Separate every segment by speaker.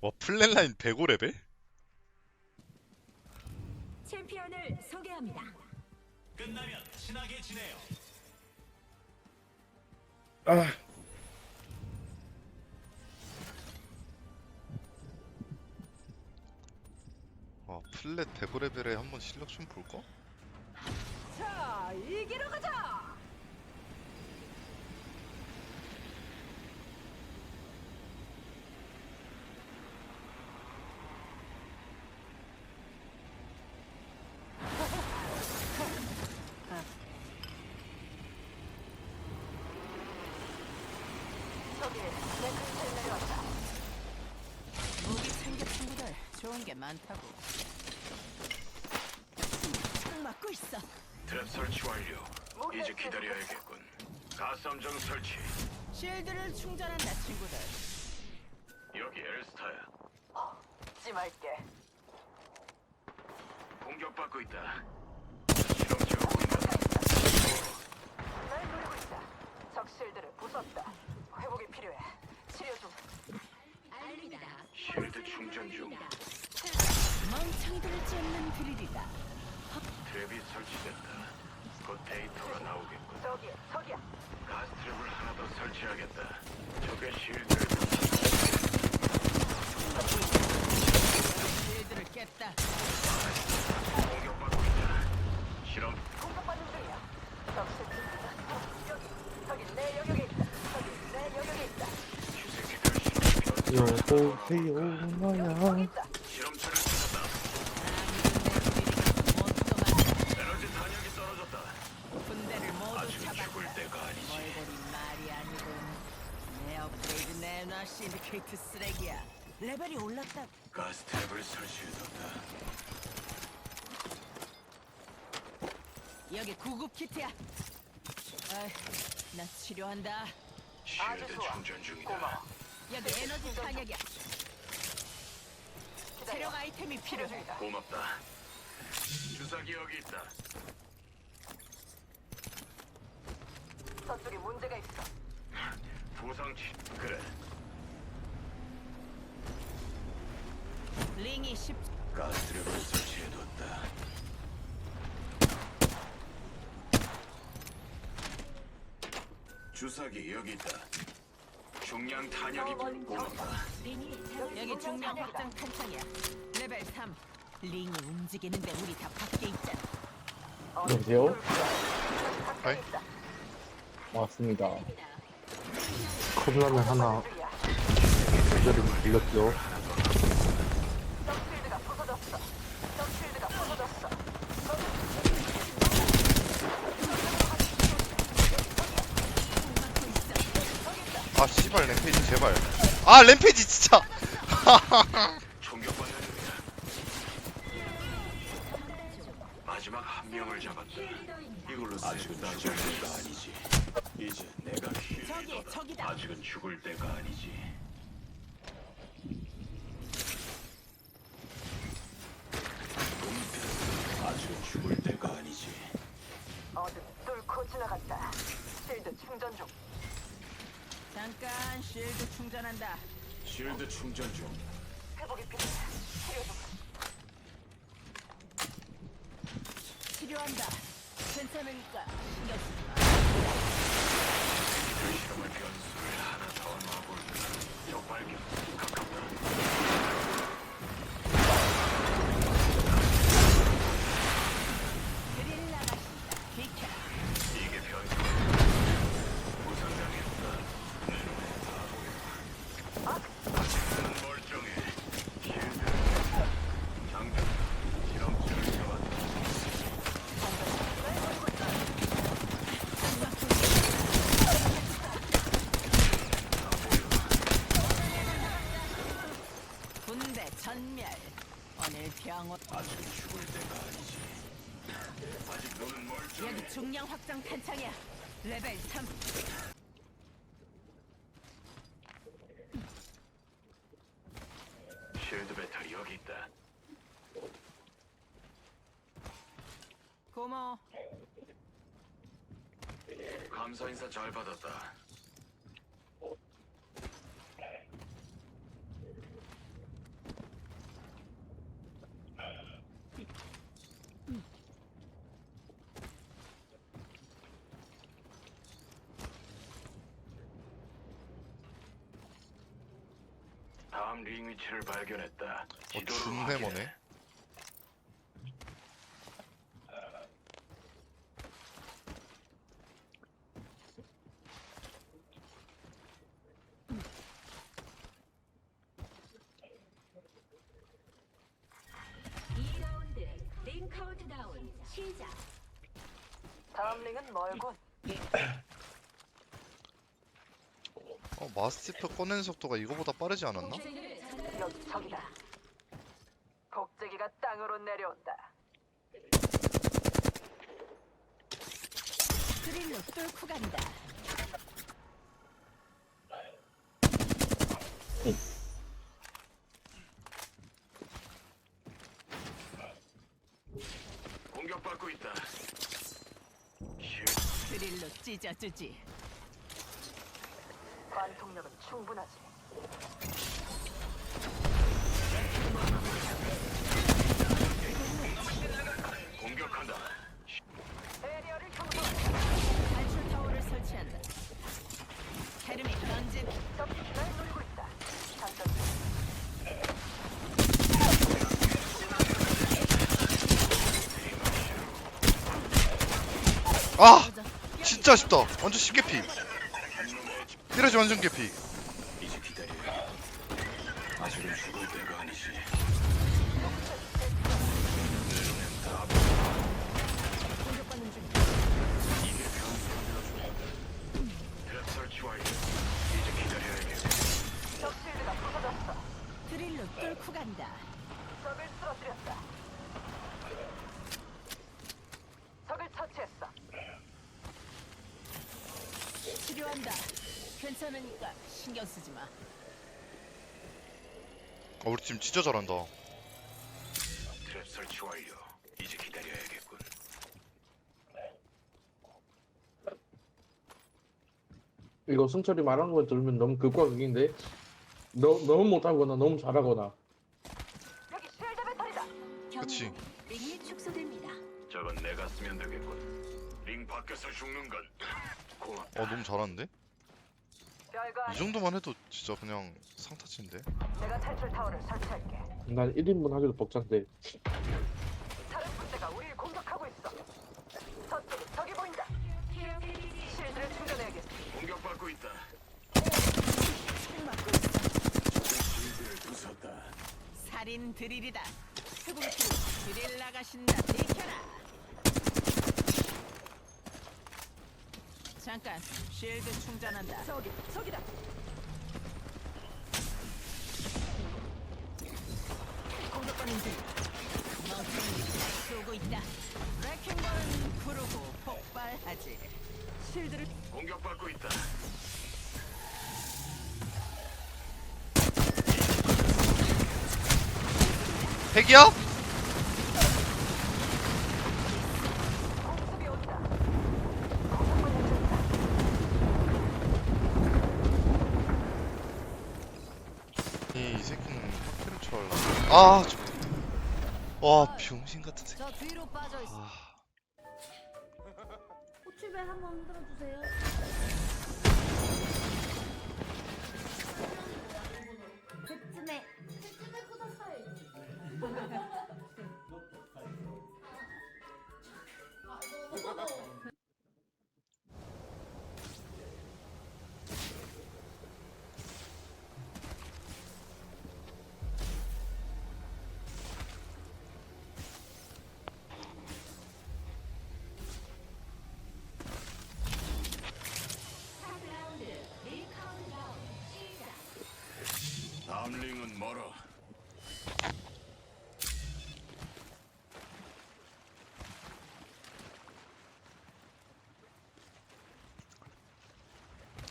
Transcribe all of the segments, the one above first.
Speaker 1: 와 플랫라인 105레벨?
Speaker 2: 챔피언을 소개합니다.
Speaker 3: 끝나면 친하게 지내요.
Speaker 4: 아,
Speaker 1: 와 플랫 105레벨에 한번 실력 좀 볼까?
Speaker 2: 자, 이기러 가자.
Speaker 5: 무기 챙겨 좋은 게 많다고 딱 맞고 있어
Speaker 3: 트랩 설치 완료. 이제 기다려야겠군. 가스함정 설치.
Speaker 5: 실드를 충전한다 친구들
Speaker 3: 여기 엘스타야.
Speaker 5: 찜할게
Speaker 3: 공격받고 있다. 실험체가 보인다.
Speaker 5: 날 노리고 있다 적 실드를 부쉈다 회복이 필요해 치료 좀
Speaker 2: 알립니다.
Speaker 3: 실드 충전 중.
Speaker 5: 멍청이들을 쫓는 드릴이다
Speaker 3: 트랩이 설치됐다. 곧 데이터가 나오겠군.
Speaker 5: 저기 저기야
Speaker 3: 가스 트랩을 하나 더 설치하겠다. 적의 실드를
Speaker 5: 실드를 깼다
Speaker 3: 공격받고 있다. 실험
Speaker 5: 공격받는 중이야 적 실드 여기 저기 내 영역에 있다 저기 내 영역에 있다
Speaker 3: 쥐새끼들 실험
Speaker 4: 나야.
Speaker 5: 저기 있다
Speaker 3: 실험체를 찾았다.
Speaker 5: 못
Speaker 3: 에너지 탄약이 떨어졌다.
Speaker 5: 군대를 모두
Speaker 3: 아직
Speaker 5: 잡았다
Speaker 3: 죽을 때가 아니지.
Speaker 5: 멀거리 말이 아니군 내 업그레이드 내놔 신디케이트 쓰 레벨이 올랐다.
Speaker 3: 가스 트랩을 설치해뒀다.
Speaker 5: 여기 구급 키트야. 아이, 나 치료한다.
Speaker 3: 실드 충전 중이다.
Speaker 5: 여기 에너지 탄약이야. 체력 아이템이 필요해.
Speaker 3: 고맙다. 주사기 여기 있다.
Speaker 5: 저쪽에 문제가 있어.
Speaker 3: 부상치 그래.
Speaker 5: 링이 10
Speaker 3: 가스 트랩을 설치해뒀다. 주사기 여기 있다. 중량 탄약이 고맙다.
Speaker 5: 여기 중량 확장 탄창이야 레벨 3 링이 움직이는데 우리 다 밖에 있잖아
Speaker 4: 여보세요?
Speaker 1: 하이
Speaker 4: 맞습니다. 컵라면 하나 기다리고 들렸죠.
Speaker 5: 덕실드가 부서졌어 덕실드가 부서졌어
Speaker 1: 아 씨발 램페이지 제발 아 램페이지 진짜
Speaker 3: 총격받는 중이다. 마지막 한 명을 잡았다. 이걸로 아직은 죽을 때가 아니지. 이제 내가
Speaker 5: 저기. 저기다
Speaker 3: 아직은 죽을 때가 아니지. 아직은 죽을 때가 아니지.
Speaker 5: 어둠 뚫고 지나갔다 실드 충전 중 잠깐 실드 충전한다
Speaker 3: 쉴드 충전 중.
Speaker 5: 회복이 필요해 치료 좀 치료한다 괜찮으니까 신경 쓰지 마
Speaker 3: 그 실험의 변수를 하나 더 놔볼까. 적 발견. 가깝다.
Speaker 5: 드릴 나가신다 비켜라
Speaker 3: 이게 변수. 부상당했다. 내 눈에 다 보여. 아직은 멀쩡해. 쉴드. 장전. 실험체를 잡았다.
Speaker 5: 군대 전멸 오늘 병원
Speaker 3: 아직은 죽을 때가 아니지. 아직 너는 멀쩡해.
Speaker 5: 여기 중량 확장 탄창이야 레벨 3
Speaker 3: 쉴드 배터리 여기 있다.
Speaker 5: 고마워
Speaker 3: 감사 인사 잘 받았다. 다음 링 위치를 발견했다.
Speaker 1: 어
Speaker 3: 지도를
Speaker 1: 중대
Speaker 3: 확인해.
Speaker 1: 머네
Speaker 2: 이라운드 링 카운트다운 시작.
Speaker 6: 다음 링은 멀군.
Speaker 1: 마스티프 꺼내는 속도가 이거보다 빠르지 않았나?
Speaker 6: 여기 적이다. 곡재기가 땅으로 내려온다.
Speaker 5: 드릴로 뚫고 간다.
Speaker 3: 공격받고 있다. 슛.
Speaker 5: 드릴로 찢어주지.
Speaker 6: 관통력은 충분하지.
Speaker 3: 공격한다.
Speaker 6: 에리어를 형성.
Speaker 5: 탈출 타워를 설치한다. 헤르미 던진
Speaker 6: 적이 날 노리고 있다. 장전.
Speaker 1: 아 진짜 쉽다 완전 쉽게 피 이러지 완전 개피
Speaker 3: 이제 기다려. 아직은 죽을 때가 아니지.
Speaker 5: 공격받는 중.
Speaker 3: 이게 변수라고. 트랩 설치 완료. 이제 기다려야겠네.
Speaker 6: 적 실드가 부서졌어.
Speaker 5: 드릴로 뚫고 간다.
Speaker 6: 적을 쓰러뜨렸다. 적을 처치했어.
Speaker 5: 치료한다. 괜찮으니까 신경 쓰지 마.
Speaker 1: 아, 우리 팀 진짜 잘한다
Speaker 3: 트랩 설치 완료. 이제 기다려야겠군.
Speaker 4: 이거 순철이 말한 거 들으면 너무 극과 극인데 너, 너무 못하거나 너무 잘하거나
Speaker 6: 여기 실드 배터리다.
Speaker 1: 그치.
Speaker 2: 링이 축소됩니다.
Speaker 3: 저건 내가 쓰면 되겠군. 링 밖에서 죽는 건 고맙다.
Speaker 1: 어 너무 잘하는데? 이. 정도만 해도 진짜 그냥 상타치인데
Speaker 6: 내가 탈출 타워를 설치할게.
Speaker 4: 난 1인분 하기도 벅찬데
Speaker 6: 다른 군대가 우리를 공격하고 있어. 저쪽에 적이 보인다. 실드를 충전해야겠어.
Speaker 3: 공격받고 있다. 실드를 부쉈다.
Speaker 5: 살인 드릴이다. 드릴 나가신다. 비켜라. 잠깐 쉴드 충전한다.
Speaker 6: 저기, 저기다.
Speaker 5: 공격받는 중. 멍청이 쏘고 있다. 레킹볼은 구르고 폭발하지. 실드를
Speaker 3: 공격받고 있다.
Speaker 1: 핵이야?
Speaker 6: 공습이 온다. 공격만 해준다.
Speaker 1: 이, 이 새끼는 학교를 쳐알라 아 저... 와 병신 같은 새끼
Speaker 2: 저 뒤로 빠져 있어.
Speaker 1: 아
Speaker 2: 호출벨 한번 흔들어 주세요. 그쯤에 그쯤에 꽂았어요.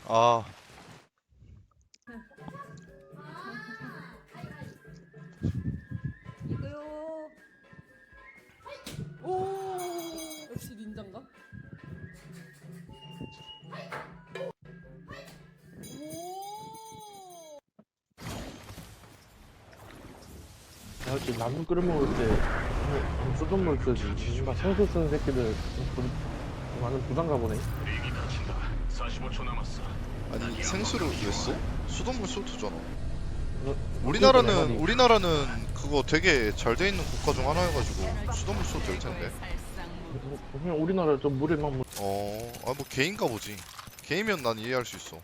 Speaker 1: 아.
Speaker 7: 이거요. 오. 역시 닌자인가?
Speaker 4: 오. 나 지금 라면 끓여 먹을 때 소금 물 쓰지 지지마 생수 쓰는 새끼들 좀 많은 부담가 보네.
Speaker 3: 링이 다친다. 45초 남았어.
Speaker 1: 아니 생수를 왜 써? 수돗물 되잖아
Speaker 4: 어,
Speaker 1: 우리나라는 우리나라는 그거 되게 잘 돼 있는 국가 중 하나여가지고 수돗물 써도 될 텐데
Speaker 4: 그냥 우리나라 좀 물에만 물.
Speaker 1: 어, 아 뭐 개인가 보지. 개이면 난 이해할 수 있어.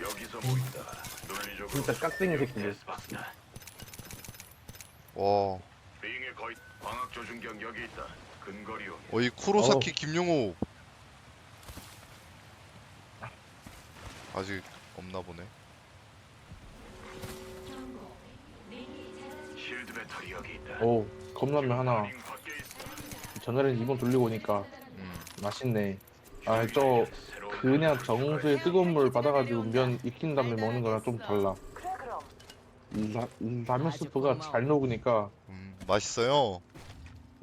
Speaker 3: 여기서 보인다. 논리적으로
Speaker 4: 진짜 깍쟁이 새끼들.
Speaker 1: 와,
Speaker 3: 거의 광학 조준경 여기 있다. 근거리용.
Speaker 1: 어이 쿠로사키 김용호 아직 없나 보네.
Speaker 3: 실드 배터리 여기 있다.
Speaker 4: 오 컵라면 하나. 전날엔 이번 돌리고 오니까
Speaker 1: 음,
Speaker 4: 맛있네. 아저
Speaker 3: 새로운
Speaker 4: 그냥 정수에 뜨거운 물 받아가지고 면 익힌 다음에 먹는 거랑 좀 달라.
Speaker 6: 그래 그럼
Speaker 4: 라, 라면 스프가 잘 녹으니까
Speaker 1: 음, 맛있어요.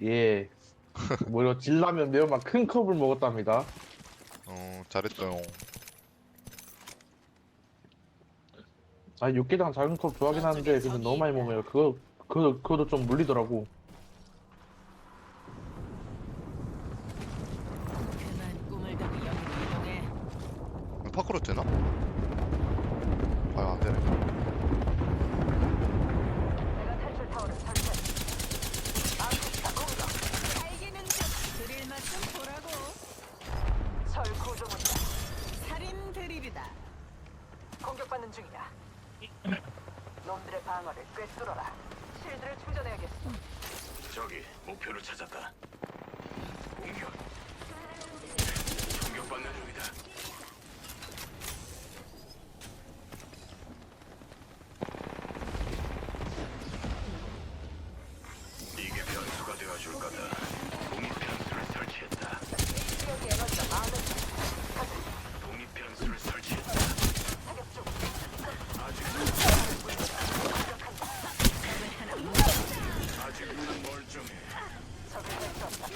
Speaker 4: 예. 뭐려 진라면 매운맛 큰 컵을 먹었답니다.
Speaker 1: 어, 잘했어요.
Speaker 4: 아 육개장 작은 컵 좋아하긴 하는데 근데 너무 많이 먹으면 그거 그거 그것도 좀 물리더라고.
Speaker 5: 그만 꿈을 더 영으로 이동해
Speaker 1: 파크로 되나? 아, 안 되네.
Speaker 6: 내가 탈출 타워를 설치했다. 아크스타 공격.
Speaker 5: 살기는 좀 드릴 맛좀 보라고
Speaker 6: 설 구조물이다.
Speaker 5: 살인 드릴이다
Speaker 6: 공격받는 중이다. 놈들의 방어를 꿰뚫어라. 실드를 충전해야겠어.
Speaker 3: 저기 목표를 찾았다. 공격. 공격받는 중이다. 이게 변수가 되어줄 거다. 독립 변수를 설치했다.
Speaker 6: 지역의 에너지가 많은 중. 가자.
Speaker 3: 독립 변수를 설치했다.
Speaker 6: 사격 중.
Speaker 3: 아직 아직 눈은 멀쩡해.
Speaker 6: 적을 꿰뚫었다.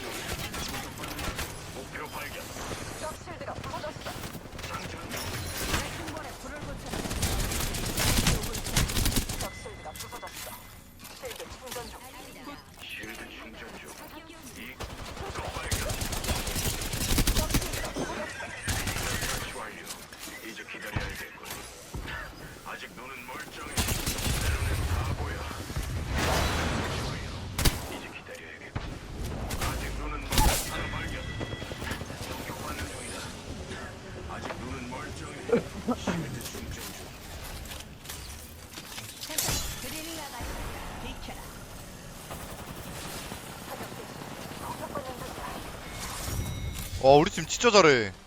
Speaker 3: 목표 발견.
Speaker 6: 적 실드가 부서졌어.
Speaker 3: 장전.
Speaker 5: 흉볼에 불을 붙여
Speaker 6: 적 실드가 부서졌어. 실드 충전 중.
Speaker 3: 실드 충전 중. 이 목표 발견.
Speaker 6: 적 실드가 부서졌어.
Speaker 3: 설치 완료. 이제 기다려야겠군. 아직 눈은 멀쩡해. 때로는 다 보여. 설치 완료. 이제 기다려야겠군. 아직 눈은 멀쩡해. 하나 발견. 공격받는 중이다. 아직 눈은 멀쩡해. 실드 충전 중.
Speaker 5: 드릴 나가 비켜라
Speaker 6: 사격 개시. 공격받는 중이야.
Speaker 1: 와, 우리 팀 진짜 잘해.
Speaker 4: 아